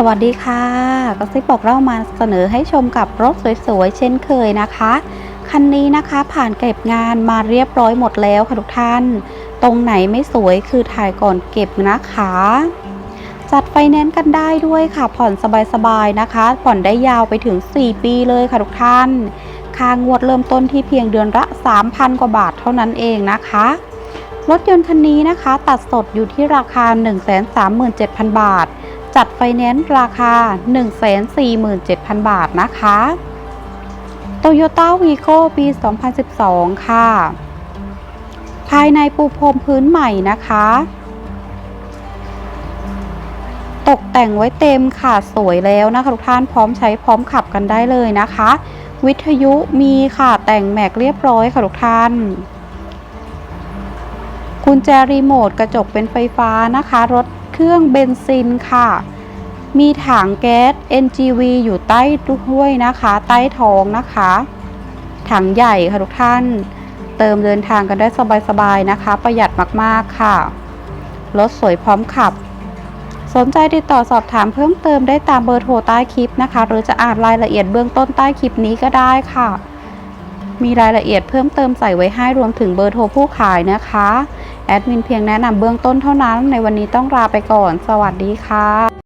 สวัสดีค่ะก็ซิบบอกเล่ามาเสนอให้ชมกับรถสวยๆ เช่นเคยนะคะ คันนี้นะคะผ่านเก็บงานมาเรียบร้อยหมดแล้วค่ะทุกท่าน ตรงไหนไม่สวยคือถ่ายก่อนเก็บนะคะ จัดไฟแนนซ์กันได้ด้วยค่ะ ผ่อนสบายๆนะคะ ผ่อนได้ยาวไปถึง 4 ปีเลยค่ะทุกท่าน ค่างวดเริ่มต้นที่เพียงเดือนละ 3,000 กว่าบาทเท่านั้นเองนะคะรถยนต์คันนี้นะคะ ตัดสดอยู่ที่ราคา 137,000 บาท จัดไฟแนนซ์ราคา 147,000 บาทนะคะ Toyota Vigo ปี 2012 ค่ะ ภายในปูพรมพื้นใหม่นะคะ ตกแต่งไว้เต็มค่ะ สวยแล้วนะคะทุกท่านพร้อมใช้พร้อมขับกันได้เลยนะคะ วิทยุมีค่ะแต่งแม็กเรียบร้อยค่ะทุกท่านกุญแจรีโมทกระจกเป็นไฟฟ้านะคะ รถ เครื่องเบนซินค่ะ มีถังแก๊ส NGV อยู่ใต้ด้วยนะคะ ใต้ท้องนะคะ ถังใหญ่ค่ะทุกท่าน เติมเดินทางกันได้สบายๆนะคะ ประหยัดมากๆค่ะ รถสวยพร้อมขับ สนใจติดต่อสอบถามเพิ่มเติมได้ตามเบอร์โทรใต้คลิปนะคะ หรือจะอ่านรายละเอียดเบื้องต้นใต้คลิปนี้ก็ได้ค่ะมีรายละเอียดเพิ่มเติมใส่ไว้ให้รวมถึงเบอร์โทรผู้ขายนะคะ แอดมินเพียงแนะนำเบื้องต้นเท่านั้น ในวันนี้ต้องลาไปก่อน สวัสดีค่ะ